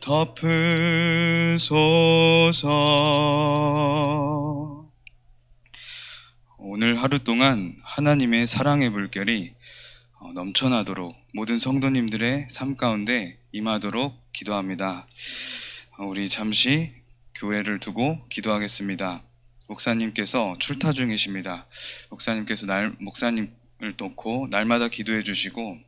덮으소서. 오늘 하루 동안 하나님의 사랑의 물결이 어, 넘쳐나도록 모든 성도님들의 삶 가운데 임하도록 기도합니다. 어, 우리 잠시 교회를 두고 기도하겠습니다. 목사님께서 출타 중이십니다. 목사님께서 날, 목사님을 놓고 날마다 기도해 주시고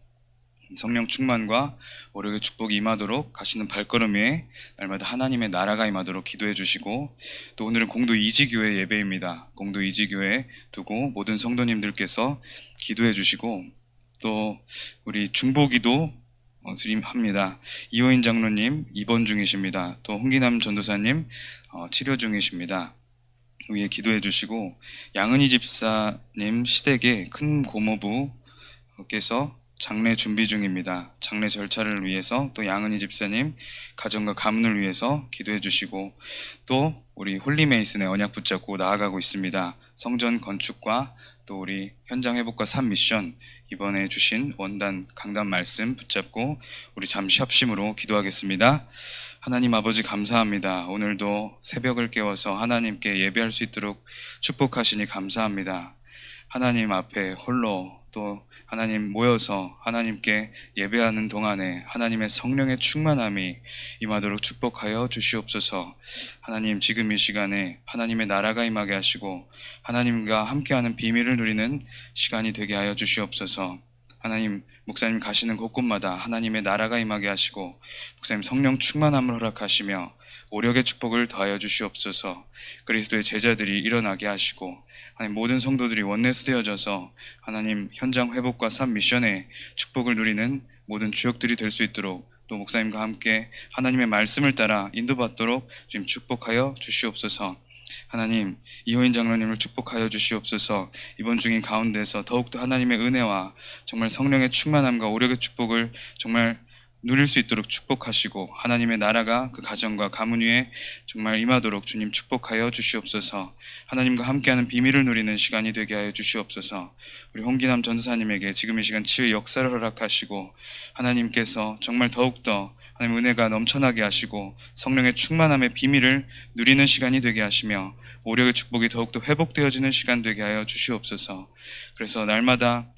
성령 충만과 오력의 축복이 임하도록 가시는 발걸음 위에 날마다 하나님의 나라가 임하도록 기도해 주시고 또 오늘은 공도 이지교회 예배입니다. 공도 이지교회 두고 모든 성도님들께서 기도해 주시고 또 우리 중보기도 어, 드림합니다. 이호인 장로님 입원 중이십니다. 또 홍기남 전도사님 어, 치료 중이십니다. 위에 기도해 주시고 양은희 집사님 시댁의 큰 고모부께서 장례 준비 중입니다. 장례 절차를 위해서 또 양은희 집사님 가정과 가문을 위해서 기도해 주시고 또 우리 홀리메이슨의 언약 붙잡고 나아가고 있습니다. 성전 건축과 또 우리 현장 회복과 산 미션 이번에 주신 원단 강단 말씀 붙잡고 우리 잠시 합심으로 기도하겠습니다. 하나님 아버지 감사합니다. 오늘도 새벽을 깨워서 하나님께 예배할 수 있도록 축복하시니 감사합니다. 하나님 앞에 홀로 또 하나님 모여서 하나님께 예배하는 동안에 하나님의 성령의 충만함이 임하도록 축복하여 주시옵소서. 하나님 지금 이 시간에 하나님의 나라가 임하게 하시고 하나님과 함께하는 비밀을 누리는 시간이 되게 하여 주시옵소서. 하나님 목사님 가시는 곳곳마다 하나님의 나라가 임하게 하시고 목사님 성령 충만함을 허락하시며 오력의 축복을 더하여 주시옵소서. 그리스도의 제자들이 일어나게 하시고 하나님 모든 성도들이 원내스 되어져서 하나님 현장 회복과 산 미션의 축복을 누리는 모든 주역들이 될 수 있도록 또 목사님과 함께 하나님의 말씀을 따라 인도받도록 주님 축복하여 주시옵소서. 하나님 이호인 장로님을 축복하여 주시옵소서. 이번 중인 가운데서 더욱더 하나님의 은혜와 정말 성령의 충만함과 오력의 축복을 정말 누릴 수 있도록 축복하시고 하나님의 나라가 그 가정과 가문 위에 정말 임하도록 주님 축복하여 주시옵소서. 하나님과 함께하는 비밀을 누리는 시간이 되게 하여 주시옵소서. 우리 홍기남 전사님에게 지금 이 시간 치유의 역사를 허락하시고 하나님께서 정말 더욱더 하나님 은혜가 넘쳐나게 하시고 성령의 충만함의 비밀을 누리는 시간이 되게 하시며 오력의 축복이 더욱더 회복되어지는 시간 되게 하여 주시옵소서. 그래서 날마다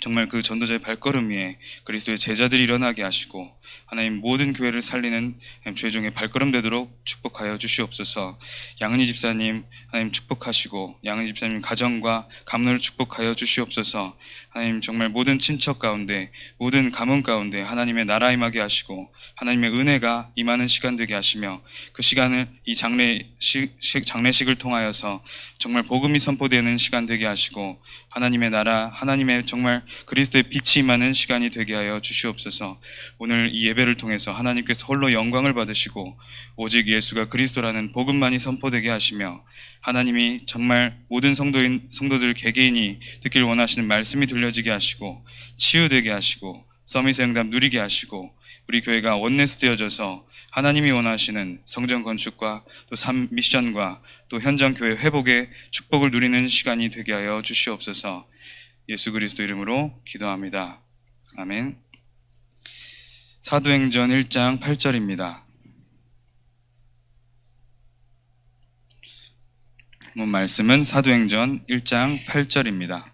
정말 그 전도자의 발걸음 위에 그리스도의 제자들이 일어나게 하시고 하나님 모든 교회를 살리는 주의 종의 발걸음 되도록 축복하여 주시옵소서. 양은희 집사님 하나님 축복하시고 양은희 집사님 가정과 가문을 축복하여 주시옵소서. 하나님 정말 모든 친척 가운데 모든 가문 가운데 하나님의 나라 임하게 하시고 하나님의 은혜가 임하는 시간 되게 하시며 그 시간을 이 장례식 장례식을 통하여서 정말 복음이 선포되는 시간 되게 하시고 하나님의 나라 하나님의 정말 그리스도의 빛이 임하는 시간이 되게 하여 주시옵소서. 오늘 이 예배를 통해서 하나님께서 홀로 영광을 받으시고 오직 예수가 그리스도라는 복음만이 선포되게 하시며 하나님이 정말 모든 성도인 성도들 개개인이 듣길 원하시는 말씀이 들려지게 하시고 치유되게 하시고 서밋의 응답 누리게 하시고 우리 교회가 원네스 되어져서 하나님이 원하시는 성전 건축과 또 삶 미션과 또 현장 교회 회복의 축복을 누리는 시간이 되게 하여 주시옵소서. 예수 그리스도 이름으로 기도합니다. 아멘. 사도행전 1장 8절입니다. 본 말씀은 사도행전 1장 8절입니다.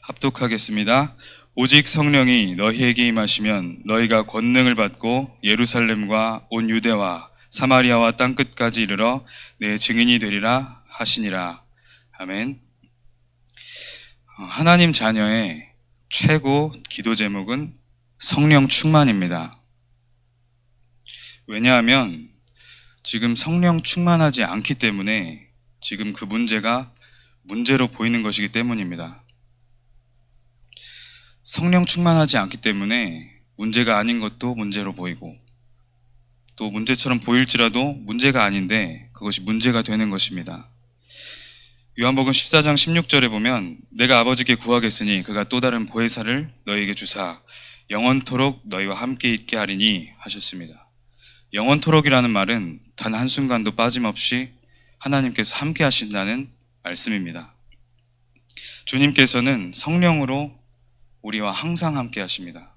합독하겠습니다. 오직 성령이 너희에게 임하시면 너희가 권능을 받고 예루살렘과 온 유대와 사마리아와 땅 끝까지 이르러 내 증인이 되리라 하시니라. 아멘. 어, 하나님 자녀의 최고 기도 제목은 성령 충만입니다. 왜냐하면 지금 성령 충만하지 않기 때문에 지금 그 문제가 문제로 보이는 것이기 때문입니다. 성령 충만하지 않기 때문에 문제가 아닌 것도 문제로 보이고 또 문제처럼 보일지라도 문제가 아닌데 그것이 문제가 되는 것입니다. 요한복음 14장 16절에 보면 내가 아버지께 구하겠으니 그가 또 다른 보혜사를 너희에게 주사 영원토록 너희와 함께 있게 하리니 하셨습니다. 영원토록이라는 말은 단 한순간도 빠짐없이 하나님께서 함께 하신다는 말씀입니다. 주님께서는 성령으로 우리와 항상 함께 하십니다.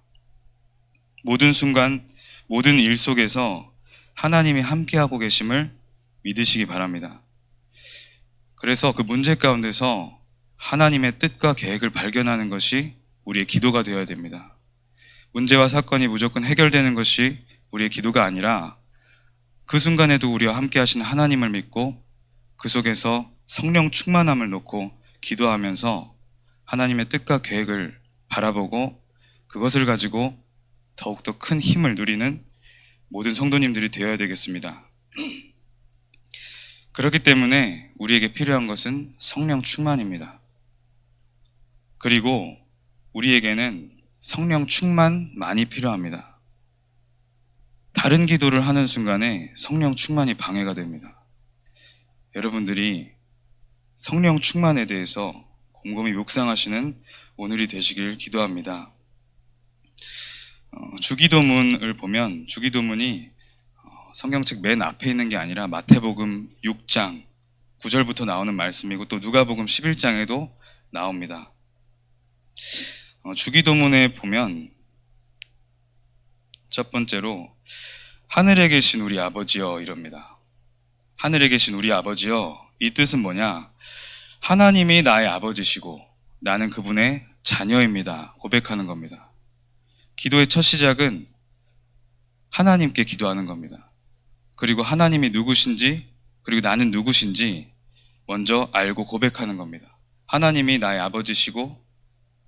모든 순간, 모든 일 속에서 하나님이 함께하고 계심을 믿으시기 바랍니다. 그래서 그 문제 가운데서 하나님의 뜻과 계획을 발견하는 것이 우리의 기도가 되어야 됩니다. 문제와 사건이 무조건 해결되는 것이 우리의 기도가 아니라 그 순간에도 우리와 함께 하신 하나님을 믿고 그 속에서 성령 충만함을 놓고 기도하면서 하나님의 뜻과 계획을 바라보고 그것을 가지고 더욱더 큰 힘을 누리는 모든 성도님들이 되어야 되겠습니다. 그렇기 때문에 우리에게 필요한 것은 성령 충만입니다. 그리고 우리에게는 성령 충만 많이 필요합니다. 다른 기도를 하는 순간에 성령 충만이 방해가 됩니다. 여러분들이 성령 충만에 대해서 곰곰이 묵상하시는 오늘이 되시길 기도합니다. 어, 주기도문을 보면 주기도문이 어, 성경책 맨 앞에 있는 게 아니라 마태복음 6장 9절부터 나오는 말씀이고 또 누가복음 11장에도 나옵니다. 어, 주기도문에 보면 첫 번째로 하늘에 계신 우리 아버지여 이럽니다. 하늘에 계신 우리 아버지여 이 뜻은 뭐냐? 하나님이 나의 아버지시고 나는 그분의 자녀입니다. 고백하는 겁니다. 기도의 첫 시작은 하나님께 기도하는 겁니다. 그리고 하나님이 누구신지 그리고 나는 누구신지 먼저 알고 고백하는 겁니다. 하나님이 나의 아버지시고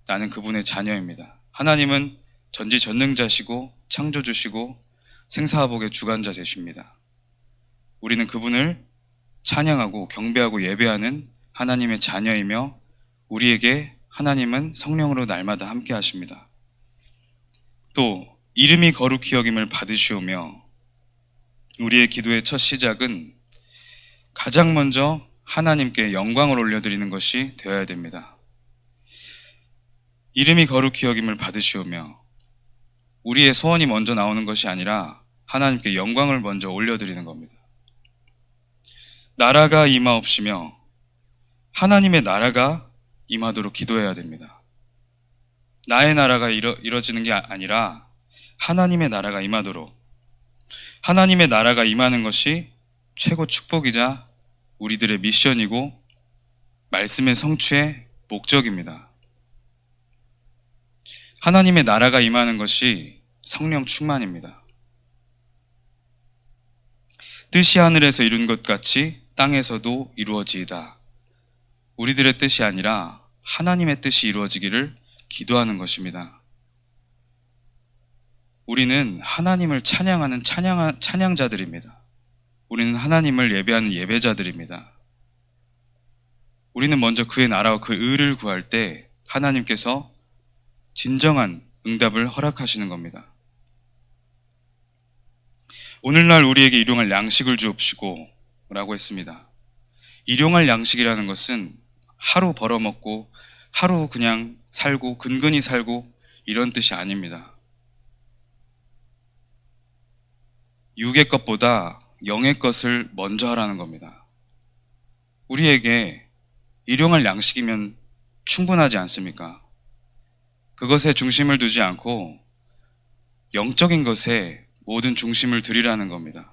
나는 그분의 자녀입니다. 하나님은 전지전능자시고 창조주시고 생사화복의 주관자 되십니다. 우리는 그분을 찬양하고 경배하고 예배하는 하나님의 자녀이며 우리에게 하나님은 성령으로 날마다 함께 하십니다. 또 이름이 거룩히 여김을 받으시오며 우리의 기도의 첫 시작은 가장 먼저 하나님께 영광을 올려드리는 것이 되어야 됩니다. 이름이 거룩히 여김을 받으시오며 우리의 소원이 먼저 나오는 것이 아니라 하나님께 영광을 먼저 올려드리는 겁니다. 나라가 임하옵시며 하나님의 나라가 임하도록 기도해야 됩니다. 나의 나라가 이뤄, 이뤄지는 게 아니라 하나님의 나라가 임하도록 하나님의 나라가 임하는 것이 최고 축복이자 우리들의 미션이고 말씀의 성취의 목적입니다. 하나님의 나라가 임하는 것이 성령 충만입니다. 뜻이 하늘에서 이룬 것 같이 땅에서도 이루어지이다. 우리들의 뜻이 아니라 하나님의 뜻이 이루어지기를 기도하는 것입니다. 우리는 하나님을 찬양하는 찬양, 찬양자들입니다. 우리는 하나님을 예배하는 예배자들입니다. 우리는 먼저 그의 나라와 그 의를 구할 때 하나님께서 진정한 응답을 허락하시는 겁니다. 오늘날 우리에게 일용할 양식을 주옵시고 라고 했습니다. 일용할 양식이라는 것은 하루 벌어먹고 하루 그냥 살고 근근히 살고 이런 뜻이 아닙니다. 육의 것보다 영의 것을 먼저 하라는 겁니다. 우리에게 일용할 양식이면 충분하지 않습니까? 그것에 중심을 두지 않고 영적인 것에 모든 중심을 드리라는 겁니다.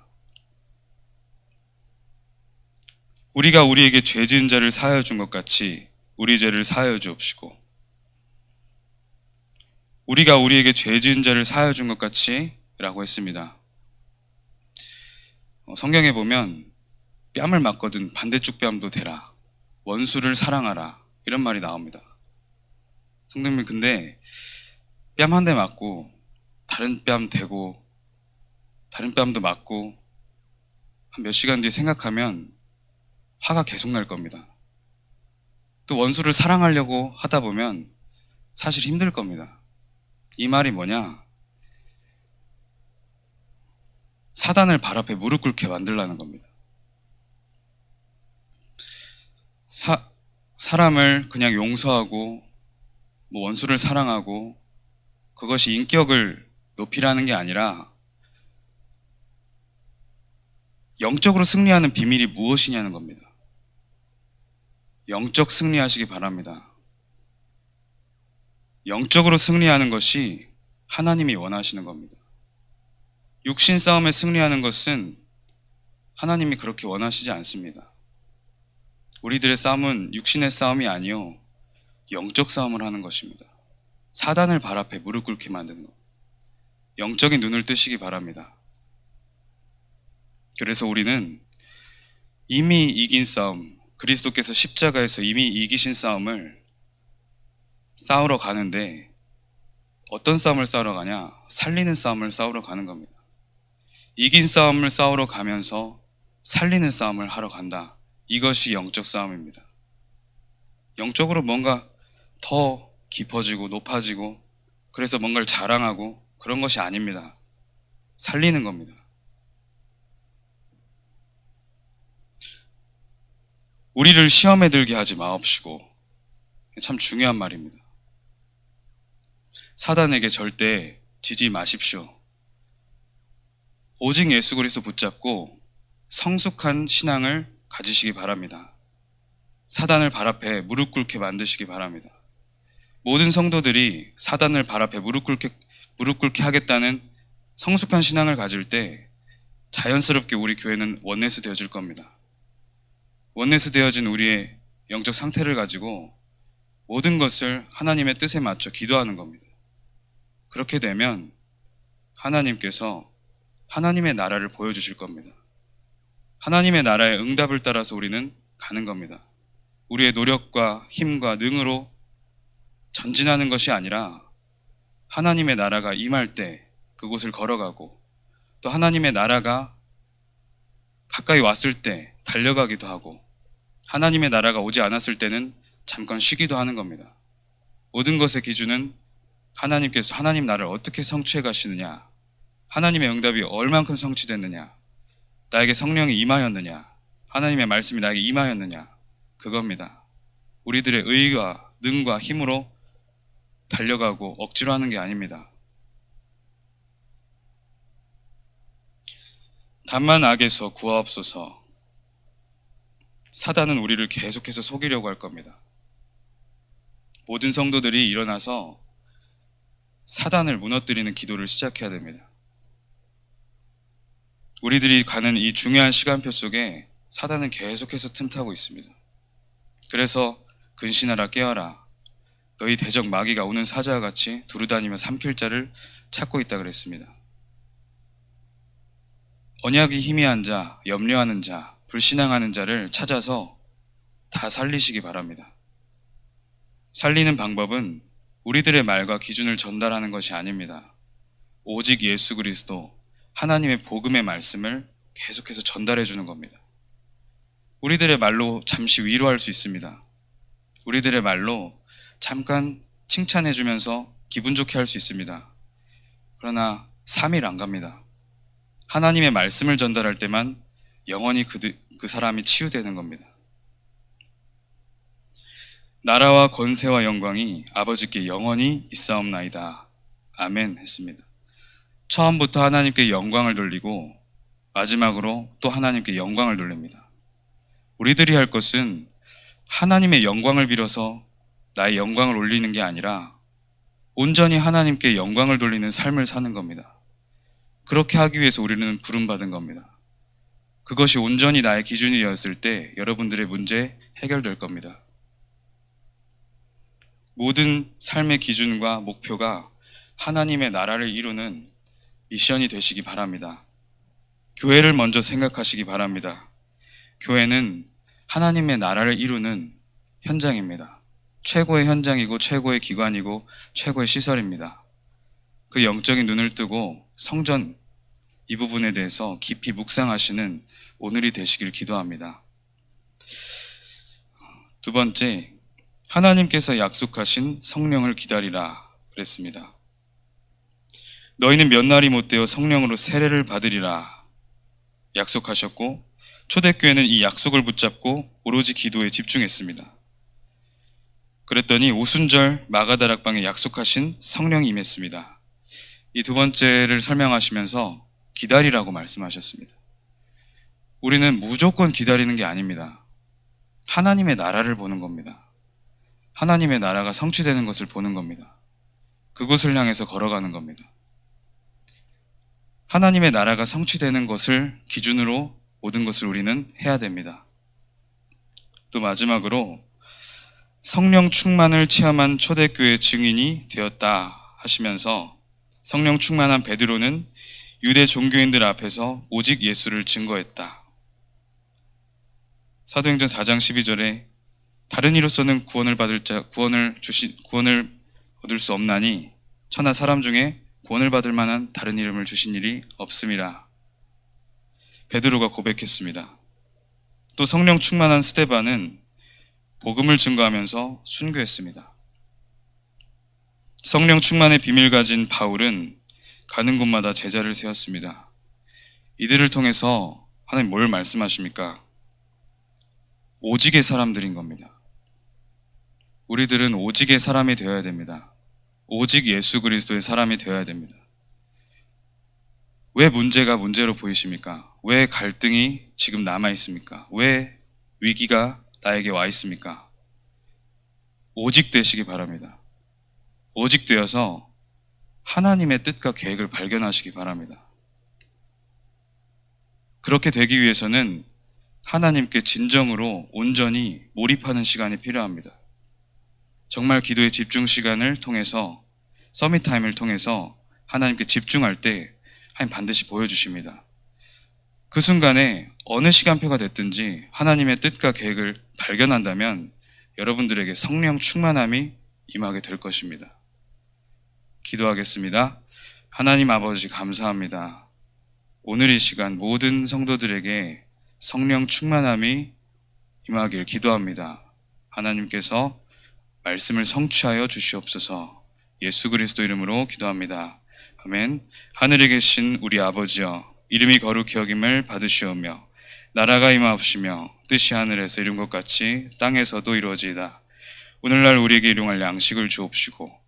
우리가 우리에게 죄 지은 자를 사하여 준 것 같이 우리 죄를 사하여 주옵시고 우리가 우리에게 죄 지은 자를 사하여 준 것 같이 라고 했습니다. 어, 성경에 보면 뺨을 맞거든 반대쪽 뺨도 대라 원수를 사랑하라 이런 말이 나옵니다. 성도님 근데 뺨 한 대 맞고 다른 뺨 대고 다른 뺨도 맞고 한 몇 시간 뒤에 생각하면 화가 계속 날 겁니다. 또 원수를 사랑하려고 하다 보면 사실 힘들 겁니다. 이 말이 뭐냐? 사단을 발 앞에 무릎 꿇게 만들라는 겁니다. 사, 사람을 그냥 용서하고 뭐 원수를 사랑하고 그것이 인격을 높이라는 게 아니라 영적으로 승리하는 비밀이 무엇이냐는 겁니다. 영적 승리하시기 바랍니다. 영적으로 승리하는 것이 하나님이 원하시는 겁니다. 육신 싸움에 승리하는 것은 하나님이 그렇게 원하시지 않습니다. 우리들의 싸움은 육신의 싸움이 아니요 영적 싸움을 하는 것입니다. 사단을 발 앞에 무릎 꿇게 만드는 것. 영적인 눈을 뜨시기 바랍니다. 그래서 우리는 이미 이긴 싸움, 그리스도께서 십자가에서 이미 이기신 싸움을 싸우러 가는데 어떤 싸움을 싸우러 가냐? 살리는 싸움을 싸우러 가는 겁니다. 이긴 싸움을 싸우러 가면서 살리는 싸움을 하러 간다. 이것이 영적 싸움입니다. 영적으로 뭔가 더 깊어지고 높아지고 그래서 뭔가를 자랑하고 그런 것이 아닙니다. 살리는 겁니다. 우리를 시험에 들게 하지 마옵시고 참 중요한 말입니다. 사단에게 절대 지지 마십시오. 오직 예수 그리스도 붙잡고 성숙한 신앙을 가지시기 바랍니다. 사단을 발 앞에 무릎 꿇게 만드시기 바랍니다. 모든 성도들이 사단을 발 앞에 무릎 꿇게 무릎 꿇게 하겠다는 성숙한 신앙을 가질 때 자연스럽게 우리 교회는 원네스 되어질 겁니다. 원네스 되어진 우리의 영적 상태를 가지고 모든 것을 하나님의 뜻에 맞춰 기도하는 겁니다. 그렇게 되면 하나님께서 하나님의 나라를 보여주실 겁니다. 하나님의 나라의 응답을 따라서 우리는 가는 겁니다. 우리의 노력과 힘과 능으로 전진하는 것이 아니라 하나님의 나라가 임할 때 그곳을 걸어가고 또 하나님의 나라가 가까이 왔을 때 달려가기도 하고 하나님의 나라가 오지 않았을 때는 잠깐 쉬기도 하는 겁니다. 모든 것의 기준은 하나님께서 하나님 나라를 어떻게 성취해 가시느냐, 하나님의 응답이 얼만큼 성취됐느냐, 나에게 성령이 임하였느냐, 하나님의 말씀이 나에게 임하였느냐, 그겁니다. 우리들의 의와 능과 힘으로 달려가고 억지로 하는 게 아닙니다. 단만 악에서 구하옵소서. 사단은 우리를 계속해서 속이려고 할 겁니다. 모든 성도들이 일어나서 사단을 무너뜨리는 기도를 시작해야 됩니다. 우리들이 가는 이 중요한 시간표 속에 사단은 계속해서 틈타고 있습니다. 그래서 근신하라 깨어라. 너희 대적 마귀가 오는 사자와 같이 두루다니며 삼킬 자를 찾고 있다 그랬습니다. 언약이 희미한 자, 염려하는 자, 불신앙하는 자를 찾아서 다 살리시기 바랍니다. 살리는 방법은 우리들의 말과 기준을 전달하는 것이 아닙니다. 오직 예수 그리스도, 하나님의 복음의 말씀을 계속해서 전달해 주는 겁니다. 우리들의 말로 잠시 위로할 수 있습니다. 우리들의 말로 잠깐 칭찬해 주면서 기분 좋게 할 수 있습니다. 그러나 3일 안 갑니다. 하나님의 말씀을 전달할 때만 영원히 그, 그 사람이 치유되는 겁니다. 나라와 권세와 영광이 아버지께 영원히 있사옵나이다. 아멘 했습니다. 처음부터 하나님께 영광을 돌리고 마지막으로 또 하나님께 영광을 돌립니다. 우리들이 할 것은 하나님의 영광을 빌어서 나의 영광을 올리는 게 아니라 온전히 하나님께 영광을 돌리는 삶을 사는 겁니다. 그렇게 하기 위해서 우리는 부름받은 겁니다. 그것이 온전히 나의 기준이 되었을 때 여러분들의 문제 해결될 겁니다. 모든 삶의 기준과 목표가 하나님의 나라를 이루는 미션이 되시기 바랍니다. 교회를 먼저 생각하시기 바랍니다. 교회는 하나님의 나라를 이루는 현장입니다. 최고의 현장이고 최고의 기관이고 최고의 시설입니다. 그 영적인 눈을 뜨고 성전 이 부분에 대해서 깊이 묵상하시는 오늘이 되시길 기도합니다. 두 번째, 하나님께서 약속하신 성령을 기다리라 그랬습니다. 너희는 몇 날이 못 되어 성령으로 세례를 받으리라 약속하셨고 초대교회는 이 약속을 붙잡고 오로지 기도에 집중했습니다. 그랬더니 오순절 마가다락방에 약속하신 성령이 임했습니다. 이 두 번째를 설명하시면서 기다리라고 말씀하셨습니다. 우리는 무조건 기다리는 게 아닙니다. 하나님의 나라를 보는 겁니다. 하나님의 나라가 성취되는 것을 보는 겁니다. 그곳을 향해서 걸어가는 겁니다. 하나님의 나라가 성취되는 것을 기준으로 모든 것을 우리는 해야 됩니다. 또 마지막으로 성령 충만을 체험한 초대교회 증인이 되었다 하시면서 성령 충만한 베드로는 유대 종교인들 앞에서 오직 예수를 증거했다. 사도행전 4장 12절에 다른 이로서는 구원을 받을 자 구원을 주신 구원을 얻을 수 없나니 천하 사람 중에 구원을 받을 만한 다른 이름을 주신 일이 없음이라. 베드로가 고백했습니다. 또 성령 충만한 스테반은 복음을 증거하면서 순교했습니다. 성령 충만의 비밀 가진 바울은 가는 곳마다 제자를 세웠습니다. 이들을 통해서 하나님 뭘 말씀하십니까? 오직의 사람들인 겁니다. 우리들은 오직의 사람이 되어야 됩니다. 오직 예수 그리스도의 사람이 되어야 됩니다. 왜 문제가 문제로 보이십니까? 왜 갈등이 지금 남아 있습니까? 왜 위기가 나에게 와 있습니까? 오직 되시기 바랍니다. 오직 되어서 하나님의 뜻과 계획을 발견하시기 바랍니다. 그렇게 되기 위해서는 하나님께 진정으로 온전히 몰입하는 시간이 필요합니다. 정말 기도의 집중 시간을 통해서 서밋 타임을 통해서 하나님께 집중할 때 하나님 반드시 보여주십니다. 그 순간에 어느 시간표가 됐든지 하나님의 뜻과 계획을 발견한다면 여러분들에게 성령 충만함이 임하게 될 것입니다. 기도하겠습니다. 하나님 아버지 감사합니다. 오늘 이 시간 모든 성도들에게 성령 충만함이 임하길 기도합니다. 하나님께서 말씀을 성취하여 주시옵소서 예수 그리스도 이름으로 기도합니다. 아멘. 하늘에 계신 우리 아버지여, 이름이 거룩히 여김을 받으시오며, 나라가 임하옵시며, 뜻이 하늘에서 이룬 것 같이 땅에서도 이루어지이다. 오늘날 우리에게 일용할 양식을 주옵시고,